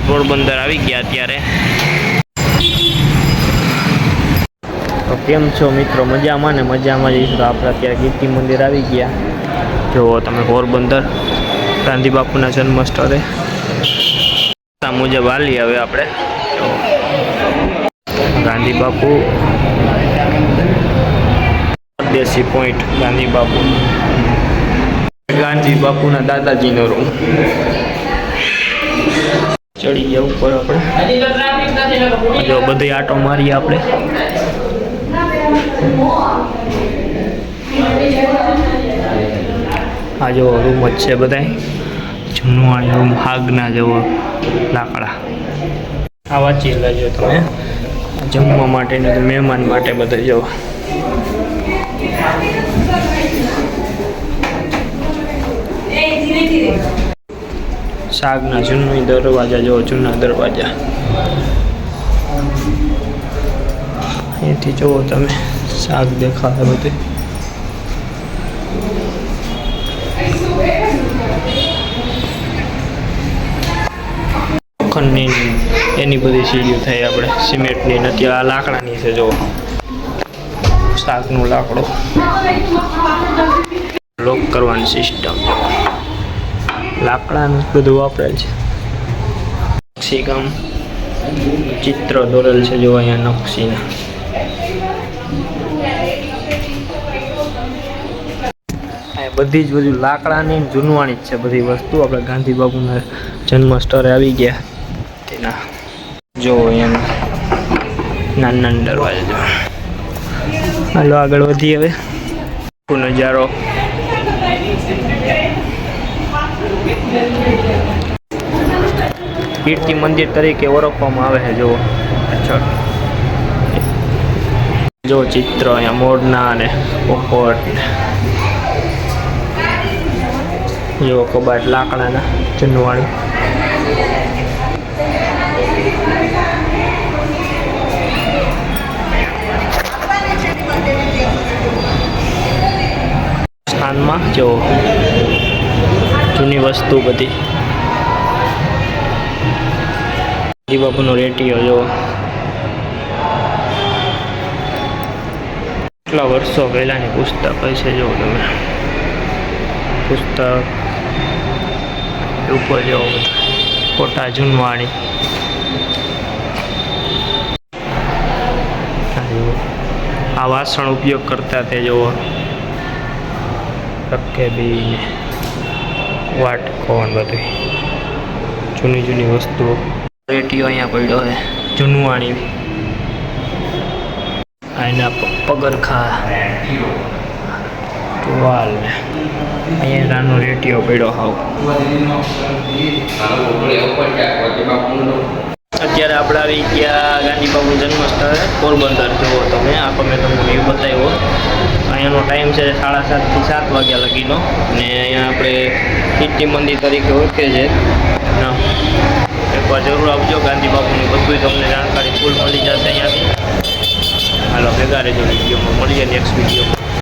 મંદિર પોરબંદર આવી ગયા અત્યારે. તો કેમ છો મિત્રો? મજામાં ને? મજામાં જઈશું તો આપણે અત્યારે કીર્તિ મંદિર આવી ગયા. જુઓ તમે પોરબંદર ગાંધી બાપુના જન્મ સ્થળે આ મુજબ હાલી હવે આપણે. ગાંધી બાપુ. દેશી પોઈન્ટ ગાંધી બાપુ. ગાંધી બાપુના દાદાજીનો રૂમ ચડી ગયા ઉપર આપણે. જો બધી આટો મારીએ આપણે. આ જો રૂમ જ છે બધાય. જૂનું રૂમ હાગના જેવો લાકડા. આ વાંચી લેજો તમે. જમવા માટે ને મહેમાન માટે બધે જો. શાકના જૂની દરવાજા જો જૂના દરવાજા. અહીંથી જુઓ તમે શાક દેખાશે બધું. લોખંડની એની બધી સીડીઓ થઈ આપણે, સિમેન્ટની નથી આ લાકડાની છે જો શાકનું લાકડો. લોક કરવાની સિસ્ટમ લાકડાનું બધું વાપરેલ છે. નકશીકામ ચિત્ર દોરેલ છે જો અહીંયા નકશીના. બધી જ બધું લાકડાની જૂનવાણી જ છે બધી વસ્તુ. આપણે ગાંધી બાપુના જન્મ સ્થળે આવી ગયા. તેના જો અહીંયા નાના નાના દરવાજા જો. હાલો આગળ વધી હવે. નજારો. કીર્તિ મંદિર તરીકે ઓળખવામાં આવે છે જો પાછળ જો ચિત્ર અહીંયા મોરના અને પોપટ જો કબાટ લાકડાના જૂનવાણી સ્થાનમાં જો જૂની વસ્તુ બધી. બાપુનો રેટીઓ જો. કેટલા વર્ષો પહેલાની પુસ્તક છે જો તમે. પુસ્તક, ઉપર જો ફોટા જૂનવાણી. આ વાસણ ઉપયોગ કરતા તે જુઓ રકેબી ને. વાટકો ને બધું જૂની જૂની વસ્તુઓ. રેટીઓ અહીંયા પડ્યો છે. જૂનવાણી એના પગરખા. ટુવાલ અહીંયા નાનો રેટીઓ પડ્યો હાવ. અત્યારે આપણે આવી ગયા ગાંધીબાબુ બાપુ જન્મ સ્થળે પોરબંદર. જુઓ તમે આ મેં તમને વ્યૂ બતાવ્યો. અહીંયાનો ટાઈમ છે સાડા સાતથી સાત વાગ્યા લગીનો. ને અહીંયા આપણે કીર્તિ મંદિર તરીકે ઓળખે છે. એકવાર જરૂર આવજો, ગાંધી બાપુની બધું તમને જાણકારી ફૂલ મળી જશે અહીંયાથી. હાલો, ભેગા રહેજો વિડીયોમાં મળીએ નેક્સ્ટ વિડીયોમાં